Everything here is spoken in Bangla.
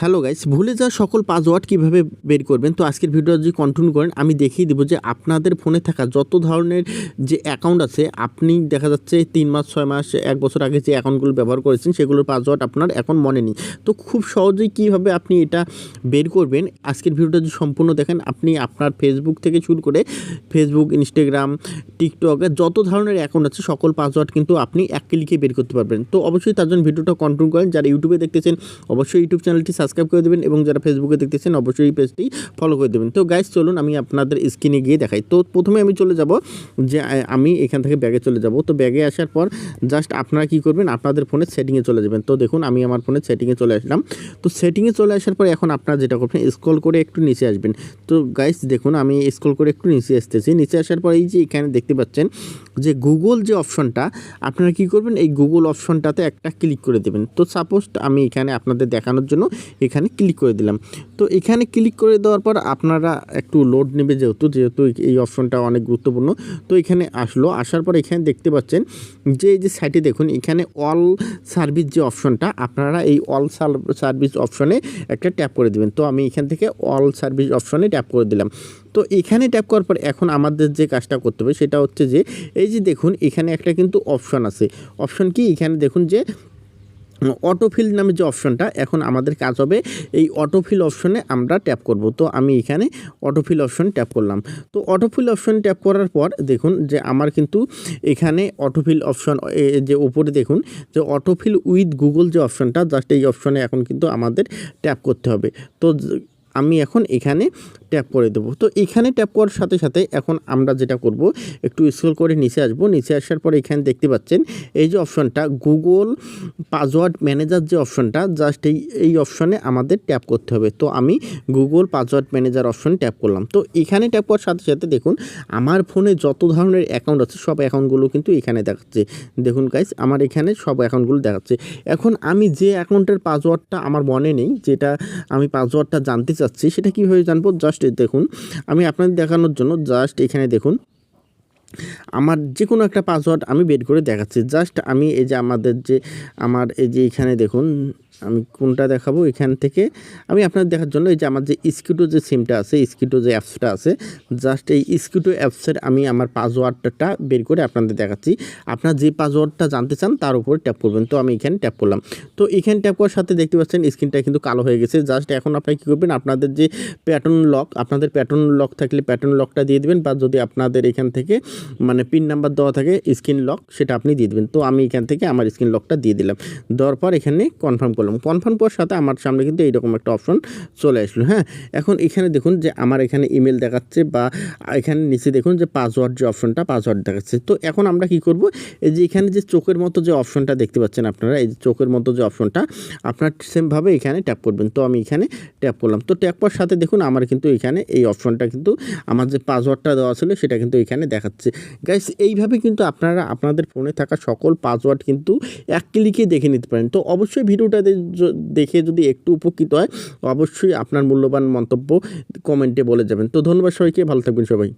হ্যালো গাইস, ভুলে যাওয়া সকল পাসওয়ার্ড কীভাবে বের করবেন? তো আজকের ভিডিও যদি কন্টিনিউ করেন, আমি দেখিয়ে দেবো যে আপনাদের ফোনে থাকা যত ধরনের যে অ্যাকাউন্ট আছে, আপনি দেখা যাচ্ছে তিন মাস, ছয় মাস, এক বছর আগে যে অ্যাকাউন্টগুলো ব্যবহার করেছেন, সেগুলোর পাসওয়ার্ড আপনার এখন মনে নেই। তো খুব সহজেই কীভাবে আপনি এটা বের করবেন? আজকের ভিডিওটা যদি সম্পূর্ণ দেখেন, আপনি আপনার ফেসবুক থেকে শুরু করে ফেসবুক ইনস্টাগ্রাম টিকটক যত ধরনের অ্যাকাউন্ট আছে, সকল পাসওয়ার্ড কিন্তু আপনি এক ক্লিকে বের করতে পারবেন। তো অবশ্যই তার জন্য ভিডিওটা কন্টিনিউ করেন। যারা ইউটিউবে দেখতেছেন, অবশ্যই ইউটিউব চ্যানেলটি সাবস্ক্রাইব করে দেবেন এবং যারা ফেসবুকে দেখতেছেন, অবশ্যই এই পেজটি ফলো করে দেবেন। তো গাইস চলুন আমি আপনাদের স্ক্রিনে গিয়ে দেখাই। তো প্রথমে আমি চলে যাব যে আমি এখান থেকে ব্যাগে চলে যাব। তো ব্যাগে আসার পর জাস্ট আপনারা কি করবেন, আপনাদের ফোনের সেটিংয়ে চলে যাবেন। তো দেখুন, আমি আমার ফোনের সেটিংয়ে চলে আসলাম। তো সেটিংয়ে চলে আসার পর এখন আপনারা যেটা করবেন স্ক্রল করে একটু নিচে আসবেন। তো গাইস দেখুন, আমি স্ক্রল করে একটু নিচে আসতেছি। নিচে আসার পর এই যে এখানে দেখতে পাচ্ছেন যে গুগল যে অপশনটা আপনারা কি করবেন, এই গুগল অপশনটাতে একটা ক্লিক করে দেবেন। তো সাপোজ আমি এখানে আপনাদের দেখানোর জন্য এখানে ক্লিক করে দিলাম। তো এখানে ক্লিক করে দেওয়ার পর আপনারা একটু লোড নেবে যেহেতু যেহেতু এই অপশনটা অনেক গুরুত্বপূর্ণ। তো এখানে আসলো, আসার পর এখানে দেখতে পাচ্ছেন যে এই যে সাইটে দেখুন, এখানে অল সার্ভিস যে অপশনটা আপনারা এই অল সার্ভিস অপশনে একটা ট্যাপ করে দেবেন। তো আমি এখান থেকে অল সার্ভিস অপশনে ট্যাপ করে দিলাম। তো এখানে ট্যাপ করার পর এখন আমাদের যে কাজটা করতে হবে, সেটা হচ্ছে যে, এই যে দেখুন, এখানে একটা কিন্তু অপশন আছে। অপশন কি? এখানে দেখুন যে অটোফিল নামে যে অপশনটা এখন আমাদের কাজ হবে এই অটোফিল অপশনে আমরা ট্যাপ করব। তো আমি এখানে অটোফিল অপশন ট্যাপ করলাম। তো অটোফিল অপশন ট্যাপ করার পর দেখুন যে আমার কিন্তু এখানে অটোফিল অপশন যে উপরে দেখুন যে অটোফিল উইথ গুগল যে অপশনটা জাস্ট এই অপশনে এখন কিন্তু আমাদের ট্যাপ করতে হবে। তো আমি এখন এখানে ট্যাপ করে দেবো। তো এখানে ট্যাপ করার সাথে সাথে এখন আমরা যেটা করব, একটু স্ক্রল করে নিচে আসব। নিচে আসার পর এখানে দেখতে পাচ্ছেন এই যে অপশনটা গুগল পাসওয়ার্ড ম্যানেজার যে অপশনটা জাস্ট এই এই অপশনে আমাদের ট্যাপ করতে হবে। তো আমি Google password manager option tap করলাম। তো এখানে ট্যাপ করার সাথে সাথে দেখুন, আমার ফোনে যত ধরনের অ্যাকাউন্ট আছে, সব অ্যাকাউন্টগুলো কিন্তু এখানে দেখাচ্ছে। দেখুন গাইস আমার এখানে সব অ্যাকাউন্টগুলো দেখাচ্ছে। এখন আমি যে অ্যাকাউন্টের পাসওয়ার্ডটা আমার মনে নেই, যেটা আমি পাসওয়ার্ডটা জানতে চাচ্ছি, সেটা কীভাবে জানব? জাস্ট দেখুন, আমি আপনাদের দেখানোর জন্য জাস্ট এখানে দেখুন, আমার যে কোনো একটা পাসওয়ার্ড আমি বের করে দেখাচ্ছি। জাস্ট আমি এই যে আমাদের যে, আমার এই যে এখানে দেখুন আমি কোনটা দেখাবো? এখান থেকে আমি আপনাদের দেখার জন্য এই যে আমার যে স্কিটো যে সিমটা আছে স্কিটো যে অ্যাপসটা আছে জাস্ট এই স্কিটো অ্যাপসের আমি আমার পাসওয়ার্ডটা বের করে আপনাদের দেখাচ্ছি। আপনার যে পাসওয়ার্ডটা জানতে চান, তার উপরে ট্যাপ করবেন। তো আমি এখানে ট্যাপ করলাম। তো এখানে ট্যাপ করার সাথে দেখতে পাচ্ছেন স্ক্রিনটা কিন্তু কালো হয়ে গেছে। জাস্ট এখন আপনারা কী করবেন, আপনাদের যে প্যাটার্ন লক আপনাদের প্যাটার্ন লক থাকলে প্যাটার্ন লকটা দিয়ে দেবেন বা যদি আপনাদের এখান থেকে মানে পিন নাম্বার দেওয়া থাকে স্ক্রিন লক সেটা আপনি দিয়ে দেবেন। তো আমি এখান থেকে আমার স্ক্রিন লকটা দিয়ে দিলাম। দেওয়ার পর এখানে কনফার্ম করলাম। কনফার্ম করার সাথে আমার সামনে কিন্তু এইরকম একটা অপশন চলে আসলো হ্যাঁ? এখন এখানে দেখুন যে আমার এখানে ইমেল দেখাচ্ছে বা এখানে নিচে দেখুন যে পাসওয়ার্ড যে অপশনটা পাসওয়ার্ড দেখাচ্ছে। তো এখন আমরা কি করব? এই যে এখানে যে চোখের মতো যে অপশনটা দেখতে পাচ্ছেন আপনারা, এই যে চোখের মতো যে অপশনটা আপনার সেমভাবে এখানে ট্যাপ করবেন। তো আমি এখানে ট্যাপ করলাম। তো ট্যাপ করার সাথে দেখুন আমার কিন্তু এখানে এই অপশনটা কিন্তু আমার যে পাসওয়ার্ডটা দেওয়া ছিল সেটা কিন্তু এখানে দেখাচ্ছে। গাইস এইভাবে কিন্তু আপনারা, আপনাদের ফোনে থাকা সকল পাসওয়ার্ড কিন্তু এক ক্লিকে দেখে নিতে পারেন। তো অবশ্যই ভিডিওটা দেখে যদি একটু উপকৃত হয়, অবশ্যই আপনার মূল্যবান মন্তব্য কমেন্টে বলে যাবেন। তো ধন্যবাদ সবাইকে, ভালো থাকবেন সবাই।